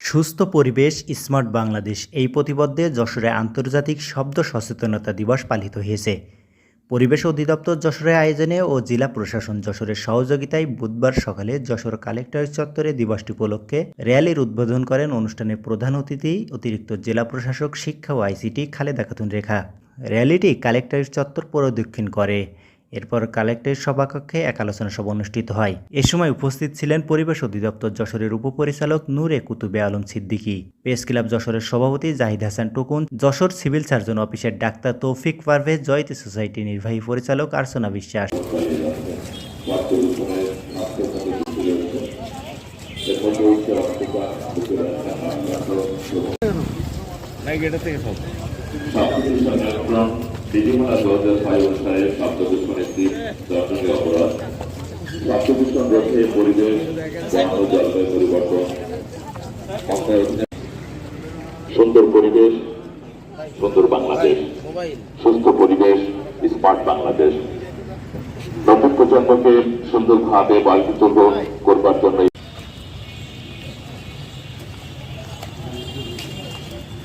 সুস্থ পরিবেশ, স্মার্ট বাংলাদেশ এই প্রতিবদ্ধে যশোরে আন্তর্জাতিক শব্দ সচেতনতা দিবস পালিত হয়েছে। পরিবেশ অধিদপ্তর যশোরের আয়োজনে ও জেলা প্রশাসন যশোরের সহযোগিতায় বুধবার সকালে যশোর কালেক্টর চত্বরে দিবসটি উপলক্ষে র্যালির উদ্বোধন করেন অনুষ্ঠানের প্রধান অতিথি, অতিরিক্ত জেলা প্রশাসক, শিক্ষা ও আইসিটি খালেদা খাতুন রেখা। র্যালিটি কালেক্টর চত্বর প্রদক্ষিণ করে। এরপর কালেক্টরের সভাকক্ষে এক আলোচনা সভা অনুষ্ঠিত হয়। এ সময় উপস্থিত ছিলেন পরিবেশ অধিদপ্তর যশোরের উপপরিচালক নূরে কুতুবে আলম সিদ্দিকী। প্রেস ক্লাব যশোরের সভাপতি জাহিদ হাসান টুকুন, যশোর সিভিল সার্জন অফিসের ডাক্তার তৌফিক পারভেজ, জয়তী সোসাইটি নির্বাহী পরিচালক আর্চনা বিশ্বাস। সংরক্ষণ বিধিমালা দু হাজার ছয় অনুসারে শব্দ দূষণ একটি অপরাধ। শব্দ দূষণ রোধে পরিবেশ জলবায়ু পরিবর্তন। সুন্দর পরিবেশ, সুন্দর বাংলাদেশ। সুস্থ পরিবেশ, স্মার্ট বাংলাদেশ। নতুন প্রজন্মকে সুন্দরভাবে বায়ুচিত্র করবার জন্য